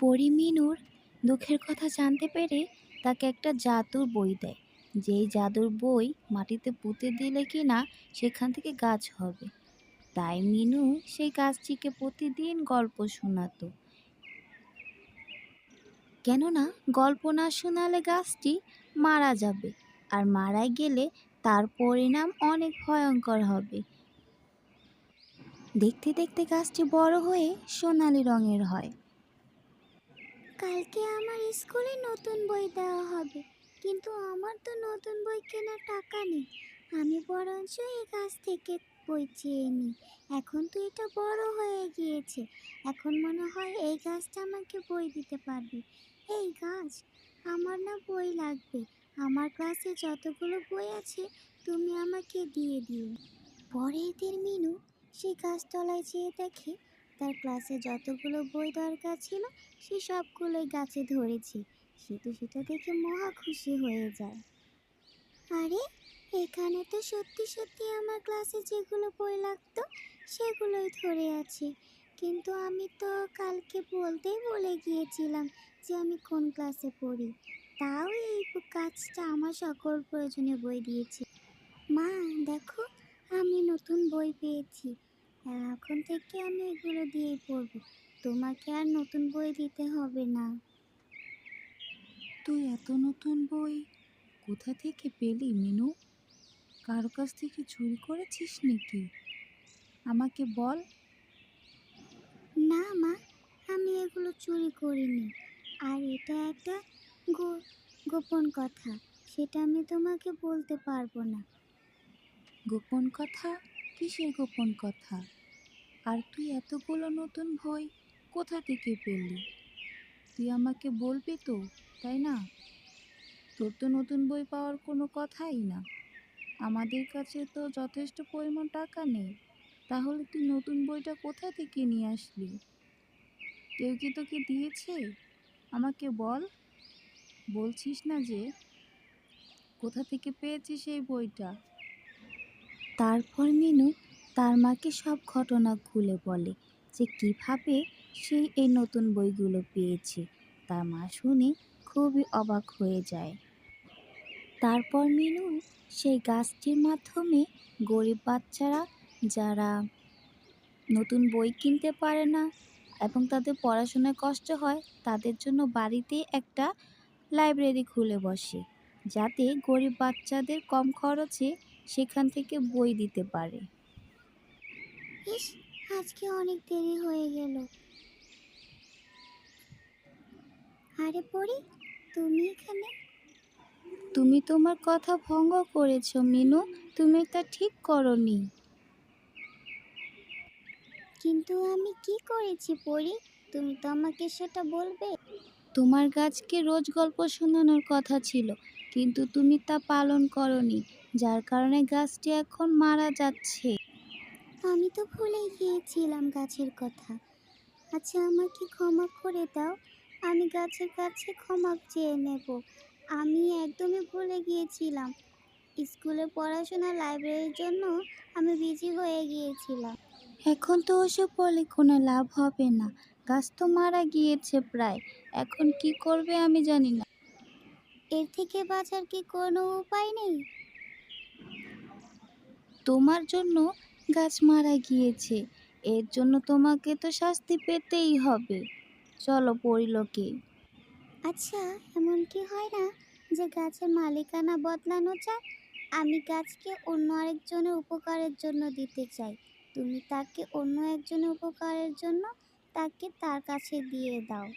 পরি মিনুর দুঃখের কথা জানতে পেরে তাকে একটা জাদুর বই দেয়। যেই জাদুর বই মাটিতে পুঁতে দিলে কি না সেখান থেকে গাছ হবে। তাই মিনু সেই গাছটিকে প্রতিদিন গল্প শোনাতো। কেননা গল্প না শোনালে গাছটি মারা যাবে আর মারা গেলে তার পরিণাম অনেক ভয়ঙ্কর হবে। দেখতে দেখতে গাছটি বড় হয়ে সোনালি রঙের হয়। কালকে আমার স্কুলে নতুন বই দেওয়া হবে, কিন্তু আমার তো নতুন বই কেনার টাকা নেই। আমি বরঞ্চ এই গাছ থেকে বই চেয়ে নিই। এখন তো এটা বড় হয়ে গিয়েছে। এখন মনে হয় এই গাছটা আমাকে বই দিতে পারবে। এই গাছ, আমার না বই লাগবে। আমার ক্লাসে যতগুলো বই আছে, তুমি আমাকে দিয়ে দিও। পরের দিন মিনু সেই গাছতলায় যেয়ে দেখে তার ক্লাসে যতগুলো বই দরকার ছিল, সে সবগুলোই গাছে ধরেছে। সে তো সেটা দেখে মহা খুশি হয়ে যায়। আরে, এখানে তো সত্যি সত্যি আমার ক্লাসে যেগুলো বই লাগতো, সেগুলোই ধরে আছে। কিন্তু আমি তো কালকে বলতেই বলে গিয়েছিলাম যে আমি কোন ক্লাসে পড়ি। তাও এই কাজটা আমার সকল প্রয়োজনীয় বই দিয়েছে। মা, দেখো, আমি নতুন বই পেয়েছি। এখন থেকে আমি এগুলো দিয়েই পড়ব। তোমাকে আর নতুন বই দিতে হবে না। তুই এত নতুন বই কোথা থেকে পেলি মিনু? কারও কাছ থেকে চুরি করেছিস নাকি? আমাকে বল। না মা আমি এগুলো চুরি করিনি। আর এটা একটা গোপন কথা সেটা আমি তোমাকে বলতে পারব না। গোপন কথা? কিসের গোপন কথা। আর তুই এতগুলো নতুন বই কোথা থেকে পেলি? তুই আমাকে বলবি তো, তাই না? তোর তো নতুন বই পাওয়ার কোনো কথাই না। আমাদের কাছে তো যথেষ্ট পরিমাণ টাকা নেই। তাহলে তুই নতুন বইটা কোথা থেকে নিয়ে আসলি? কেউ কি তোকে দিয়েছে? আমাকে বল। বলছিস না যে, কোথা থেকে পেয়েছিস সেই বইটা? তারপর মিনু তার মাকে সব ঘটনা খুলে বলে যে কীভাবে সে এই নতুন বইগুলো পেয়েছে। তার মা শুনে খুবই অবাক হয়ে যায়। তারপর মিনু সেই গাছটির মাধ্যমে গরিব বাচ্চারা যারা নতুন বই কিনতে পারে না এবং তাদের পড়াশোনায় কষ্ট হয়, তাদের জন্য বাড়িতেই একটা লাইব্রেরি খুলে বসে। যাতে গরিব বাচ্চাদের কম খরচে সেখান থেকে বই দিতে পারে। ইস আজকে অনেক দেরি হয়ে গেল। আরে পড়ি তুমি এখানে? তুমি তোমার কথা ভঙ্গ করেছ মিনু। তুমি এটা ঠিক করনি। কিন্তু আমি কি করেছি পড়ি? তুমি তো আমাকে সেটা বলবে। তোমার গাছকে রোজ গল্প শোনানোর কথা ছিল। কিন্তু তুমি তা পালন করনি যার কারণে গাছটি এখন মারা যাচ্ছে। আমি তো ভুলেই গিয়েছিলাম গাছের কথা। আচ্ছা আমাকে ক্ষমা করে দাও। আমি গাছের কাছে ক্ষমা চেয়ে নেব। আমি একদমই ভুলে গিয়েছিলাম। স্কুলে পড়াশোনা লাইব্রেরির জন্য আমি বিজি হয়ে গিয়েছিলাম। এখন তো ওসব বলে কোনো লাভ হবে না। গাছ তো মারা গিয়েছে প্রায়। এখন কি করবে আমি জানি না। এর থেকে বাঁচার কি কোনো উপায় নেই? তোমার জন্য গাছ মারা গিয়েছে। এর জন্য তোমাকে তো শাস্তি পেতেই হবে। চলো পরিলোকে। আচ্ছা এমন কি হয় না যে গাছের মালিকানা বদলানো যায় আমি গাছকে অন্য আরেকজনের উপকারের জন্য দিতে চাই। তুমি তাকে অন্য একজনের উপকারের জন্য তাকে তার কাছে দিয়ে দাও।